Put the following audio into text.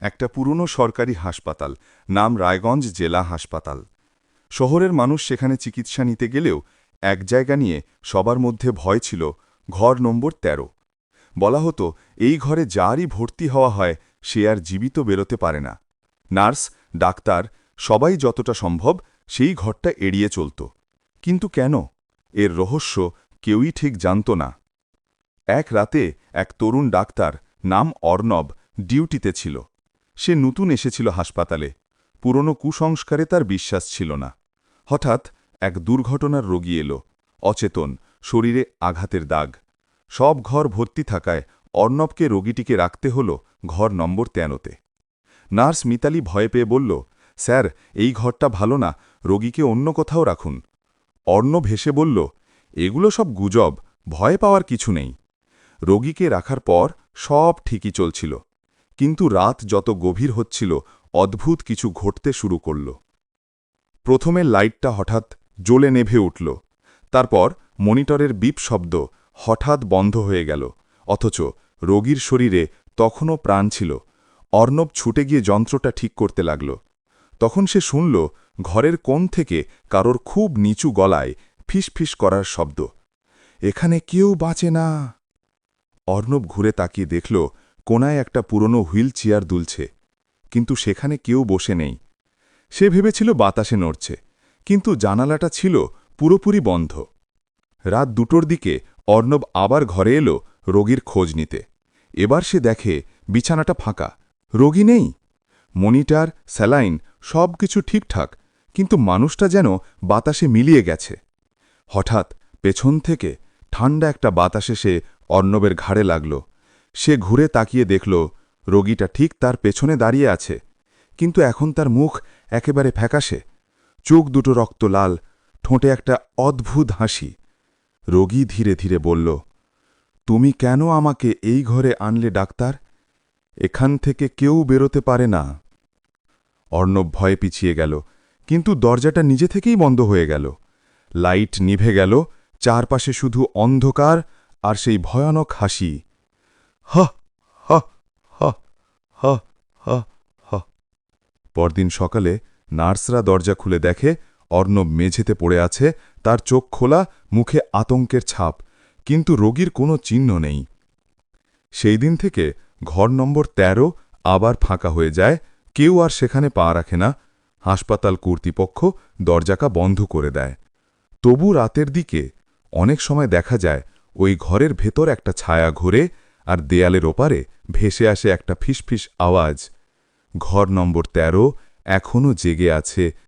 একটা পুরনো সরকারি হাসপাতাল, নাম রায়গঞ্জ জেলা হাসপাতাল। শহরের মানুষ সেখানে চিকিৎসা নিতে গেলেও এক জায়গা নিয়ে সবার মধ্যে ভয় ছিল ঘর নম্বর ১৩ বলা হতো, এই ঘরে যারই ভর্তি হওয়া হয়, সে আর জীবিত বেরোতে পারে না। নার্স, ডাক্তার, সবাই যতটা সম্ভব সেই ঘরটা এড়িয়ে চলত। কিন্তু কেন? এর রহস্য কেউই ঠিক জানত না। এক রাতে এক তরুণ ডাক্তার, নাম অর্ণব, ডিউটিতে ছিল। সে নতুন এসেছিল হাসপাতালে। পুরনো কুসংস্কারে তার বিশ্বাস ছিল না। হঠাৎ এক দুর্ঘটনার রোগী এলো। অচেতন, শরীরে আঘাতের দাগ। সব ঘর ভর্তি থাকায় অর্ণবকে রোগীটিকে রাখতে হল ঘর নম্বর তেরোতে। নার্স মিতালি ভয় পেয়ে বলল, স্যার, এই ঘরটা ভালো না, রোগীকে অন্য কোথাও রাখুন। অর্ণব হেসে বলল, এগুলো সব গুজব, ভয় পাওয়ার কিছু নেই। রোগীকে রাখার পর সব ঠিকই চলছিল। কিন্তু রাত যত গভীর হচ্ছিল, অদ্ভুত কিছু ঘটতে শুরু করল। প্রথমে লাইটটা হঠাৎ জ্বলে নেভে উঠল। তারপর মনিটরের বিপ শব্দ হঠাৎ বন্ধ হয়ে গেল, অথচ রোগীর শরীরে তখনও প্রাণ ছিল। অর্ণব ছুটে গিয়ে যন্ত্রটা ঠিক করতে লাগল। তখন সে শুনল, ঘরের কোণ থেকে কারোর খুব নিচু গলায় ফিসফিস করার শব্দ। এখানে কেউ বাঁচে না! অর্ণব ঘুরে তাকিয়ে দেখল কোনায় একটা পুরনো হুইল চেয়ার দুলছে। কিন্তু সেখানে কেউ বসে নেই। সে ভেবেছিল বাতাসে নড়ছে, কিন্তু জানালাটা ছিল পুরোপুরি বন্ধ। রাত দুটোর দিকে অর্ণব আবার ঘরে এলো রোগীর খোঁজ নিতে। এবার সে দেখে বিছানাটা ফাঁকা। রোগী নেই। মনিটার, স্যালাইন সব কিছু ঠিকঠাক, কিন্তু মানুষটা যেন বাতাসে মিলিয়ে গেছে। হঠাৎ পেছন থেকে ঠান্ডা একটা বাতাসে সে অর্ণবের ঘাড়ে লাগল। সে ঘুরে তাকিয়ে দেখল, রোগীটা ঠিক তার পেছনে দাঁড়িয়ে আছে। কিন্তু এখন তার মুখ একেবারে ফ্যাকাশে। চোখ দুটো রক্ত লাল, ঠোঁটে একটা অদ্ভুত হাসি। রোগী ধীরে ধীরে বলল, তুমি কেন আমাকে এই ঘরে আনলে, ডাক্তার? এখান থেকে কেউ বেরোতে পারে না। অর্ণব ভয়ে পিছিয়ে গেল, কিন্তু দরজাটা নিজে থেকেই বন্ধ হয়ে গেল। লাইট নিভে গেল, চারপাশে শুধু অন্ধকার আর সেই ভয়ানক হাসি। পরদিন সকালে নার্সরা দরজা খুলে দেখে অর্ণব মেঝেতে পড়ে আছে, তার চোখ খোলা, মুখে আতঙ্কের ছাপ, কিন্তু রোগীর কোনো চিহ্ন নেই। সেই দিন থেকে ঘর নম্বর ১৩ আবার ফাঁকা হয়ে যায়, কেউ আর সেখানে পা রাখে না। হাসপাতাল কর্তৃপক্ষ দরজাকা বন্ধ করে দেয়। তবু রাতের দিকে অনেক সময় দেখা যায়, ওই ঘরের ভেতর একটা ছায়া ঘোরে আর দেয়ালের ওপারে ভেসে আসে একটা ফিসফিস আওয়াজ। ঘর নম্বর ১৩ এখনও জেগে আছে